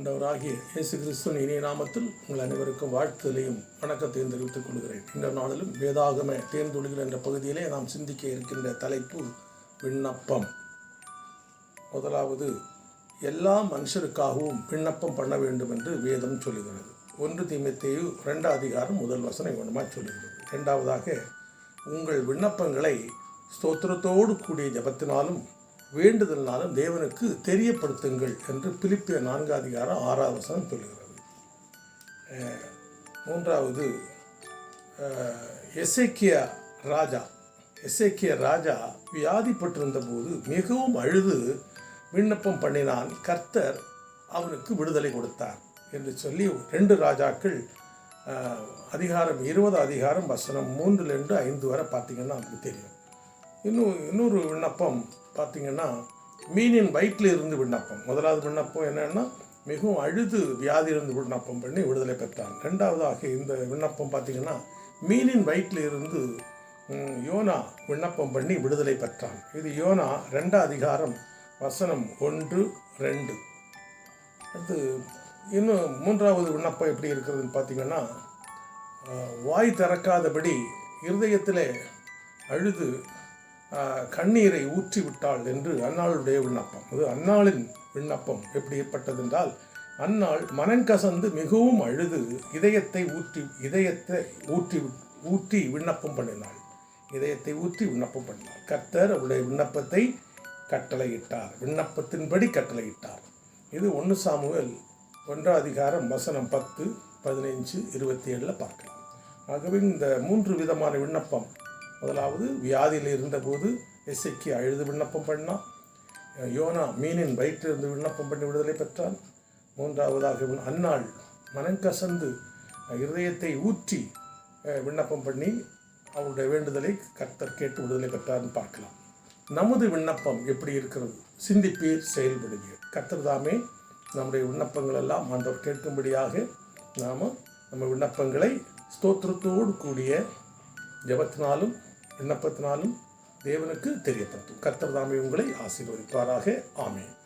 ஆண்டவராகிய இயேசு கிறிஸ்துவின் இனிய நாமத்தில் உங்கள் அனைவருக்கும் வாழ்த்துதலையும் வணக்கத்தையும் தெரிவித்துக் கொள்கிறேன். இந்த நாளிலும் வேதாகம தேர்ந்தொழிகள் என்ற பகுதியிலே நாம் சிந்திக்க இருக்கின்ற தலைப்பு விண்ணப்பம். முதலாவது எல்லா மனுஷருக்காகவும் விண்ணப்பம் பண்ண வேண்டும் என்று வேதம் சொல்லுகிறது. ஒன்று தீமத்தேயு ரெண்டாம் அதிகாரம் முதல் வசனம் வேண்டுமா சொல்லுகிறது. இரண்டாவதாக உங்கள் விண்ணப்பங்களை ஸ்தோத்திரத்தோடு கூடிய ஜபத்தினாலும் வேண்டுதல்னாலும் தேவனுக்கு தெரியப்படுத்துங்கள் என்று பிலிப்பிய நான்கு அதிகாரம் ஆறாவது வசனம் சொல்கிறது மூன்றாவது எசைக்கிய எசேக்கியா ராஜா எசைக்கிய ராஜா வியாதிப்பட்டிருந்த போது மிகவும் அழுது விண்ணப்பம் பண்ணினான். கர்த்தர் அவனுக்கு விடுதலை கொடுத்தார் என்று சொல்லி ரெண்டு ராஜாக்கள் அதிகாரம் இருபது அதிகாரம் வசனம் மூன்றுலேருந்து ஐந்து வரை பார்த்தீங்கன்னா நமக்கு தெரியும். இன்னும் இன்னொரு விண்ணப்பம் பார்த்தீங்கன்னா மீனின் வயிற்றில் இருந்து விண்ணப்பம். முதலாவது விண்ணப்பம் என்னென்னா மிகவும் அழுது வியாதியிலிருந்து விண்ணப்பம் பண்ணி விடுதலை பெற்றான் ரெண்டாவதாக இந்த விண்ணப்பம் பார்த்தீங்கன்னா மீனின் வயிற்றில் இருந்து யோனா விண்ணப்பம் பண்ணி விடுதலை பெற்றான். இது யோனா ரெண்டாம் அதிகாரம் வசனம் ஒன்று ரெண்டு. அடுத்து இன்னும் மூன்றாவது விண்ணப்பம் எப்படி இருக்கிறதுன்னு பார்த்தீங்கன்னா வாய் திறக்காதபடி இருதயத்தில் அழுது கண்ணீரை ஊற்றி விட்டாள் என்று அன்னாளுடைய விண்ணப்பம். அது அன்னாளின் விண்ணப்பம் எப்படி ஏற்பட்டது என்றால் அன்னாள் மனங்கசந்து மிகவும் அழுது இதயத்தை ஊற்றி இதயத்தை ஊற்றி ஊற்றி விண்ணப்பம் பண்ணினாள். இதயத்தை ஊற்றி விண்ணப்பம் பண்ணினாள். கர்த்தர் அவருடைய விண்ணப்பத்தை கட்டளையிட்டார். விண்ணப்பத்தின்படி கட்டளையிட்டார். இது ஒன்று சாமுவேல் ஒன்றாம் அதிகாரம் வசனம் பத்து பதினைஞ்சு இருபத்தி ஏழில் பார்க்கலாம். ஆகவே இந்த மூன்று விதமான விண்ணப்பம் முதலாவது வியாதியில் இருந்தபோது எஸ்ஐக்கு அழுது விண்ணப்பம் பண்ணான் யோனா மீனின் வயிற்றிலிருந்து விண்ணப்பம் பண்ணி விடுதலை பெற்றான். மூன்றாவதாக விண்ண- அன்னாள் மனங்கசந்து இருதயத்தை ஊற்றி விண்ணப்பம் பண்ணி அவருடைய வேண்டுதலை கர்த்தர் கேட்டு விடுதலை பெற்றார்னு பார்க்கலாம். நமது விண்ணப்பம் எப்படி இருக்கிறது? சிந்திப்பீர் செயல்படுவீர். கர்த்தர் தாமே நம்முடைய விண்ணப்பங்கள் எல்லாம் ஆண்டவர் கேட்கும்படியாக நாம் நம்ம விண்ணப்பங்களை ஸ்தோத்திரத்தோடு கூடிய ஜெபத்தினாலும் விண்ணப்பத்தினாலும் தேவனுக்கு தெரியப்படுத்தும். கர்த்தர் தாமே உங்களை ஆசீர்வதிப்பாராக. ஆமேன்.